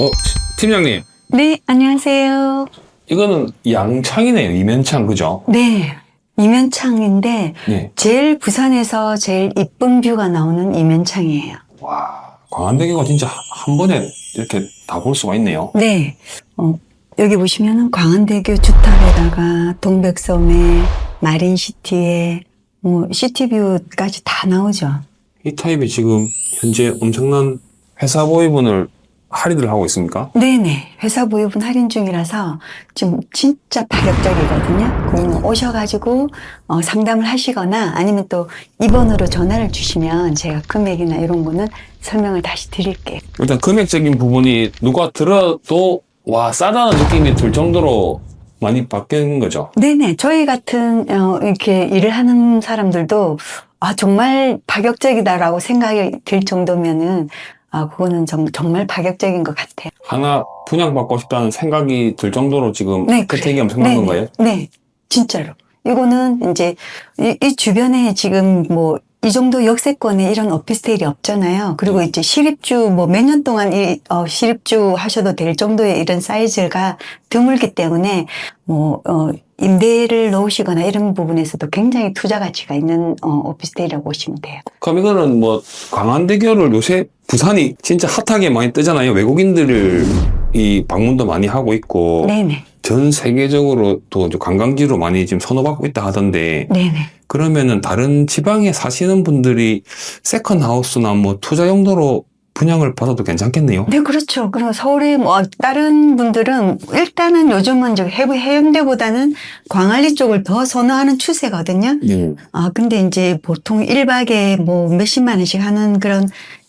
어, 팀장님. 네, 안녕하세요. 이거는 양창이네요. 이면창, 그죠? 네, 이면창인데 네. 제일 부산에서 제일 이쁜 뷰가 나오는 이면창이에요. 와, 광안대교가 진짜 한 번에 이렇게 다 볼 수가 있네요. 네, 어, 여기 보시면은 광안대교 주탑에다가 동백섬에 마린시티에 뭐 시티뷰까지 다 나오죠. 이 타입이 지금 현재 엄청난 회사 보유분을 할인을 하고 있습니까? 네네. 회사 보유분 할인 중이라서 지금 진짜 파격적이거든요. 그러면 오셔가지고 어, 상담을 하시거나 아니면 또 2번으로 전화를 주시면 제가 금액이나 이런 거는 설명을 다시 드릴게요. 일단 금액적인 부분이 누가 들어도 와, 싸다는 느낌이 들 정도로 많이 바뀐 거죠. 네네. 저희 같은 어, 이렇게 일을 하는 사람들도 아 정말 파격적이다라고 생각이 들 정도면은 아 그거는 정, 정말 파격적인 것 같아요. 하나 분양받고 싶다는 생각이 들 정도로 지금 네, 혜택이 그래요. 엄청난 네, 건가요? 네, 진짜로. 이거는 이제 이, 이 주변에 지금 뭐 이 정도 역세권에 이런 오피스텔이 없잖아요. 그리고 이제 시립주 뭐 몇 년 동안 이 어, 시립주 하셔도 될 정도의 이런 사이즈가 드물기 때문에 뭐 어, 임대를 넣으시거나 이런 부분에서도 굉장히 투자 가치가 있는 어, 오피스텔이라고 보시면 돼요. 그럼 이거는 뭐 광안대교를 요새 부산이 진짜 핫하게 많이 뜨잖아요. 외국인들을 이 방문도 많이 하고 있고 네네, 전 세계적으로 또 이제 관광지로 많이 지금 선호받고 있다 하던데 네네. 그러면은 다른 지방에 사시는 분들이 세컨 하우스나 뭐 투자 용도로 분양을 받아도 괜찮겠네요. 네, 그렇죠. 그리고 서울에 뭐 다른 분들은 일단은 요즘은 이제 해부 해운대보다는 광안리 쪽을 더 선호하는 추세거든요. 예. 아, 근데 이제 보통 1박에 뭐 몇십만 원씩 하는 그런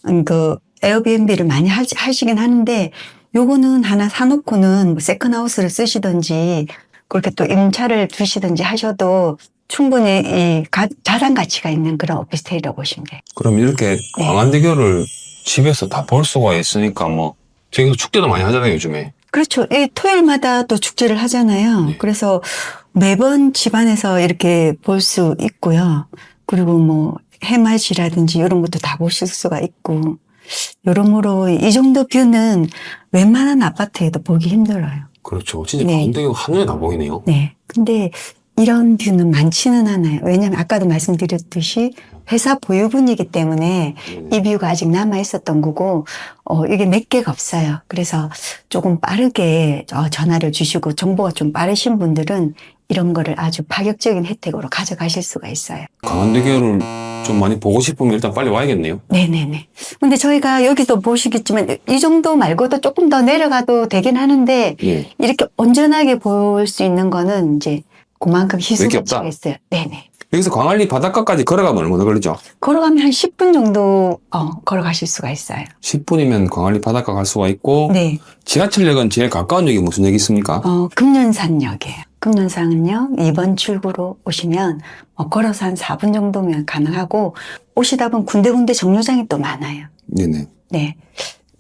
음, 그 에어비앤비를 많이 하, 하시긴 하는데 요거는 하나 사놓고는 뭐 세컨하우스를 쓰시든지 그렇게 또 임차를 두시든지 하셔도 충분히 이 가- 자산 가치가 있는 그런 오피스텔이라고 보시면 돼요. 그럼 이렇게 네. 광안대교를 집에서 다 볼 수가 있으니까 뭐 저희도 축제도 많이 하잖아요 요즘에. 그렇죠. 이 토요일마다 또 축제를 하잖아요. 네. 그래서 매번 집안에서 이렇게 볼 수 있고요. 그리고 뭐 해맞이라든지 이런 것도 다 보실 수가 있고 여러모로 이 정도 뷰는 웬만한 아파트에도 보기 힘들어요. 그렇죠. 진짜 네. 광안대교가 한눈에 다 보이네요. 네. 근데 이런 뷰는 많지는 않아요. 왜냐하면 아까도 말씀드렸듯이 회사 보유분이기 때문에 네. 이 뷰가 아직 남아 있었던 거고, 어, 이게 몇 개가 없어요. 그래서 조금 빠르게 어, 전화를 주시고 정보가 좀 빠르신 분들은 이런 거를 아주 파격적인 혜택으로 가져가실 수가 있어요. 광안대교를 좀 많이 보고 싶으면 일단 빨리 와야겠네요. 네네네. 근데 저희가 여기서 보시겠지만 이 정도 말고도 조금 더 내려가도 되긴 하는데 예. 이렇게 온전하게 볼 수 있는 거는 이제 그만큼 없다. 있어요. 네네. 여기서 광안리 바닷가까지 걸어가면 얼마나 걸리죠? 걸어가면 한 10분 정도 어, 걸어가실 수가 있어요. 10분이면 광안리 바닷가 갈 수가 있고 네. 지하철역은 제일 가까운 역이 무슨 역이 있습니까? 어, 금년산역이에요. 금년산역 2번 출구로 오시면 어, 걸어서 한 4분 정도면 가능하고 오시다 보면 군데군데 정류장이 또 많아요. 네네. 네.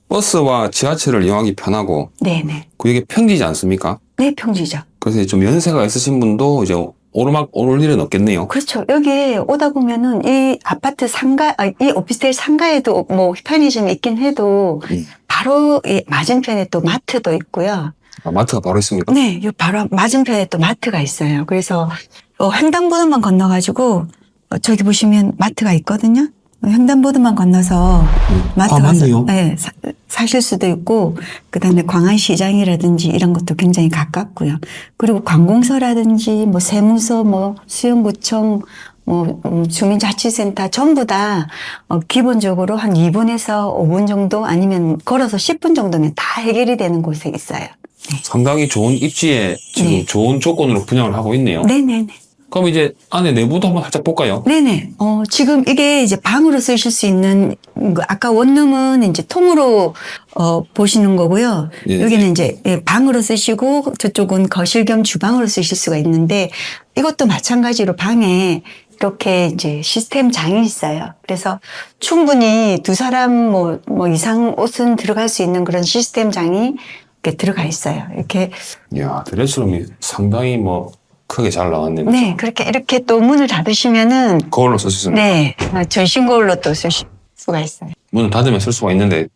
버스와 지하철을 이용하기 편하고 네네. 그 이게 평지지 않습니까? 네, 평지죠. 그래서 좀 연세가 있으신 분도 이제 오르막 오를 일은 없겠네요. 그렇죠. 여기 오다 보면은 이 아파트 상가, 아, 이 오피스텔 상가에도 뭐 편의점이 있긴 해도 음. 바로 이 맞은편에 또 마트도 있고요. 아, 마트가 바로 있습니까? 네, 요 바로 맞은편에 또 마트가 있어요. 그래서 어, 횡단보도만 건너가지고 어, 저기 보시면 마트가 있거든요. 어, 횡단보도만 건너서 마트 아, 가서 맞네요. 네, 사, 사실 수도 있고 그다음에 광안시장이라든지 이런 것도 굉장히 가깝고요. 그리고 관공서라든지 뭐 세무서, 뭐 수영구청, 뭐 음, 주민자치센터 전부 다 어, 기본적으로 한 2분에서 5분 정도 아니면 걸어서 10분 정도면 다 해결이 되는 곳에 있어요. 상당히 좋은 입지에 지금 네. 좋은 조건으로 분양을 하고 있네요. 네네네. 그럼 이제 안에 내부도 한번 살짝 볼까요? 네네. 어, 지금 이게 이제 방으로 쓰실 수 있는, 그 아까 원룸은 이제 통으로, 어, 보시는 거고요. 예. 여기는 이제 예, 방으로 쓰시고 저쪽은 거실 겸 주방으로 쓰실 수가 있는데 이것도 마찬가지로 방에 이렇게 이제 시스템 장이 있어요. 그래서 충분히 두 사람 뭐, 뭐 이상 옷은 들어갈 수 있는 그런 시스템 장이 이렇게 들어가 있어요. 이렇게 이야, 드레스룸이 상당히 뭐 크게 잘 나왔네요. 네, 그렇게 이렇게 또 문을 닫으시면은 거울로 쓸 수 있습니다. 네, 전신 거울로 또 쓰실 수가 있어요. 문을 닫으면 쓸 수가 있는데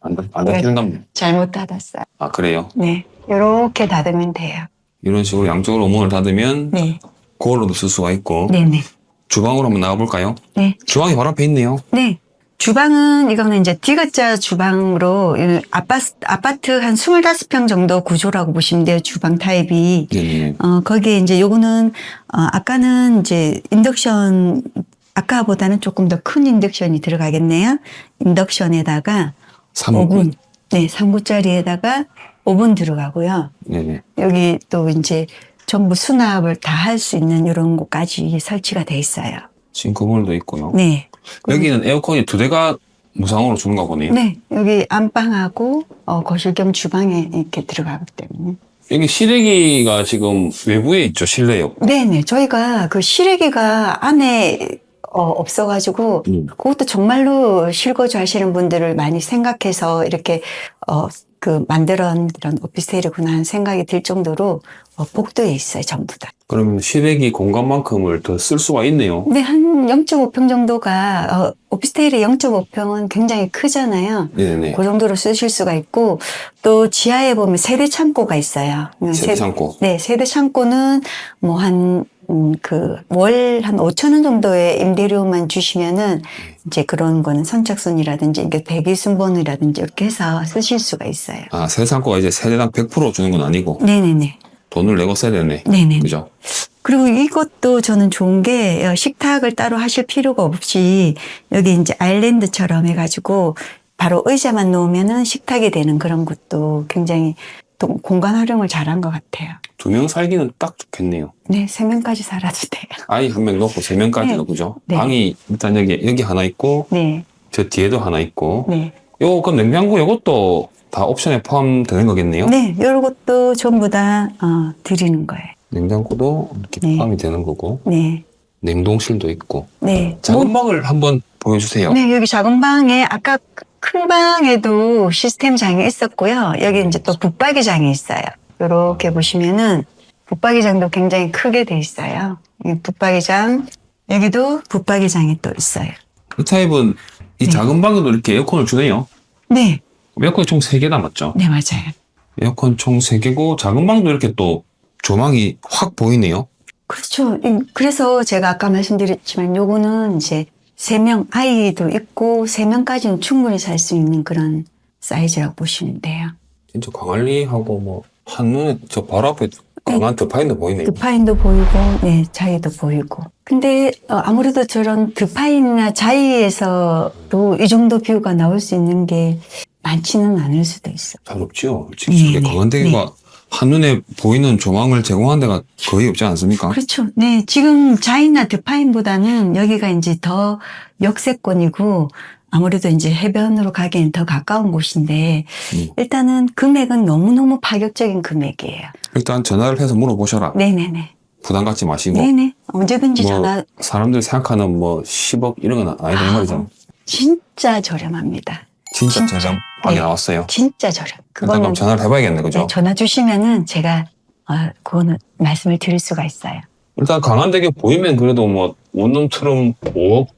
안, 안 닫히는가 보네. 잘못 닫았어요. 아, 그래요? 네. 이렇게 닫으면 돼요. 이런 식으로 양쪽으로 문을 닫으면 네. 거울로도 쓸 수가 있고 네 네. 주방으로 한번 나가볼까요? 네. 주방이 바로 앞에 있네요. 네. 주방은 이거는 이제 디귿자 주방으로 이 아파트, 아파트 한 25평 정도 구조라고 보시면 돼요. 주방 타입이. 네네. 어, 거기에 이제 요거는 어, 아까는 이제 인덕션 아까보다는 조금 더 큰 인덕션이 들어가겠네요. 인덕션에다가 3분. 5분. 네, 3구짜리에다가 5분 들어가고요. 네네. 여기 또 이제 전부 수납을 다 할 수 있는 이런 곳까지 설치가 돼 있어요. 싱크볼도 있고요. 네. 여기는 에어컨이 두 대가 무상으로 주는가 보네요. 네, 여기 안방하고 어, 거실 겸 주방에 이렇게 들어가기 때문에. 여기 실외기가 지금 외부에 있죠, 실내요. 네네, 저희가 그 실외기가 안에 어, 없어가지고 음. 그것도 정말로 실거주 하시는 분들을 많이 생각해서 이렇게 어, 그 만들어낸 이런 오피스텔이구나 하는 생각이 들 정도로 어, 복도에 있어요, 전부 다. 그러면 실외기 공간만큼을 더 쓸 수가 있네요. 근데 한 0.5평 정도가 어, 오피스텔의 0.5평은 굉장히 크잖아요. 네네. 그 정도로 쓰실 수가 있고 또 지하에 보면 세대 창고가 있어요. 세대 창고. 네, 세대 창고는 뭐 한 음, 그, 월 한 5천 원 정도의 임대료만 주시면은 이제 그런 거는 선착순이라든지 이게 대기순번이라든지 이렇게 해서 쓰실 수가 있어요. 아, 창고가 이제 세대당 100% 주는 건 아니고 네네네. 돈을 내고 써야 되네. 네네. 그죠? 그리고 이것도 저는 좋은 게 어, 식탁을 따로 하실 필요가 없이 여기 이제 아일랜드처럼 해가지고 바로 의자만 놓으면은 식탁이 되는 그런 것도 굉장히 또 공간 활용을 잘한 것 같아요. 두 명 살기는 딱 좋겠네요. 네, 세 명까지 살아도 돼요. 아이 한 명 넣고 세 명까지도 네. 그죠? 네. 방이 일단 여기 여기 하나 있고 네, 저 뒤에도 하나 있고 네. 요거 그 냉장고 요것도 다 옵션에 포함되는 거겠네요. 네, 이런 것도 전부 다 어, 드리는 거예요. 냉장고도 이렇게 네. 포함이 되는 거고 네, 냉동실도 있고 네. 작은 방을 한번 보여주세요. 네, 여기 작은 방에 아까 큰 방에도 시스템 장이 있었고요. 여기 이제 또 붙박이 장이 있어요. 이렇게 보시면은 붙박이장도 굉장히 크게 돼 있어요. 이 붙박이장 여기도 붙박이장이 또 있어요. 이 타입은 이 네. 작은 방에도 이렇게 에어컨을 주네요. 네, 에어컨이 총 3개 남았죠. 네 맞아요. 에어컨 총 3개고 작은 방도 이렇게 또 조망이 확 보이네요. 그렇죠. 이- 그래서 제가 아까 말씀드렸지만 요거는 이제 세 명 아이도 있고 세 명까지는 충분히 살 수 있는 그런 사이즈라고 보시면 돼요. 진짜 광안리하고 뭐 한눈에 저 바로 앞에 광안 드파인도 보이네요. 드파인도 보이고, 네, 자이도 보이고. 근데 어, 아무래도 저런 드파인이나 자이에서도 이 정도 뷰가 나올 수 있는 게 많지는 않을 수도 있어. 잘 없지요. 솔직히 네, 네, 광안대교가 한눈에 보이는 조망을 제공한 데가 거의 없지 않습니까? 그렇죠. 네, 지금 자이나 드파인보다는 여기가 이제 더 역세권이고 아무래도 이제 해변으로 가기엔 더 가까운 곳인데 음. 일단은 금액은 너무너무 파격적인 금액이에요. 일단 전화를 해서 물어보셔라. 네네네. 부담 갖지 마시고. 네네. 언제든지 뭐 전화 사람들이 생각하는 뭐 10억 이런 건 아니다 이 말이죠. 진짜 저렴합니다. 진짜 진짜. 저렴하게 네. 나왔어요. 진짜 저렴. 그거는 그럼 전화를 해봐야겠네, 그죠? 네, 전화 주시면은 제가 어, 그거는 말씀을 드릴 수가 있어요. 일단 강한대교 보이면 그래도 뭐 원룸 투룸 5억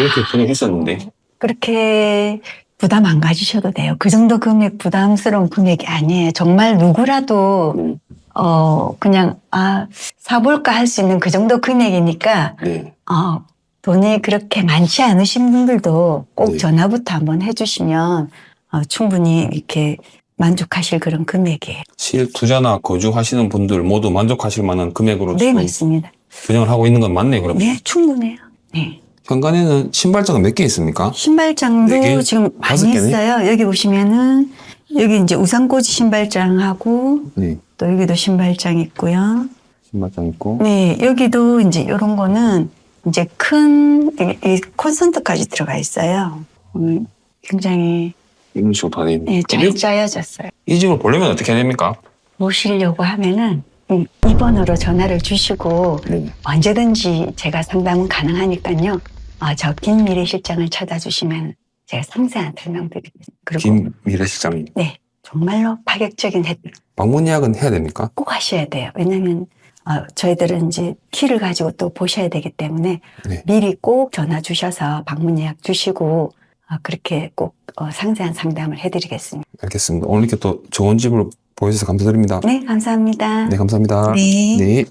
이렇게 그냥 있었는데 그렇게 부담 안 가지셔도 돼요. 그 정도 금액 부담스러운 금액이 아니에요. 정말 누구라도 음. 어 그냥 아 사볼까 할 수 있는 그 정도 금액이니까 네. 어 돈이 그렇게 많지 않으신 분들도 꼭 네. 전화부터 한번 해주시면 어, 충분히 이렇게 만족하실 그런 금액이에요. 실 투자나 거주하시는 분들 모두 만족하실 만한 금액으로 네 맞습니다. 분양을 하고 있는 건 맞네요, 그럼. 네 충분해요. 네. 현관에는 신발장은 몇개 있습니까? 신발장도 네 개? 지금 다섯 많이 개네? 있어요. 여기 보시면은 여기 이제 우산꽂이 신발장하고 네. 또 여기도 신발장 있고요. 신발장 있고. 네, 여기도 이제 이런 거는 이제 큰 이- 이 콘센트까지 들어가 있어요. 오늘 굉장히 이런 식으로 다 되는. 네, 잘 짜여졌어요. 이 집을 보려면 어떻게 해야 됩니까? 모시려고 하면은 이 2번으로 전화를 주시고 네. 언제든지 제가 상담은 가능하니까요. 아, 저 김미래 실장을 찾아주시면 제가 상세한 설명드리겠습니다. 그리고 김미래 실장님. 네, 정말로 파격적인 혜택 방문 예약은 해야 됩니까? 꼭 하셔야 돼요. 왜냐하면 어, 저희들은 이제 키를 가지고 또 보셔야 되기 때문에 네. 미리 꼭 전화 주셔서 방문 예약 주시고 어, 그렇게 꼭 어, 상세한 상담을 해드리겠습니다. 알겠습니다. 오늘 이렇게 또 좋은 집을 보여주셔서 감사드립니다. 네, 감사합니다. 네, 감사합니다. 네. 네.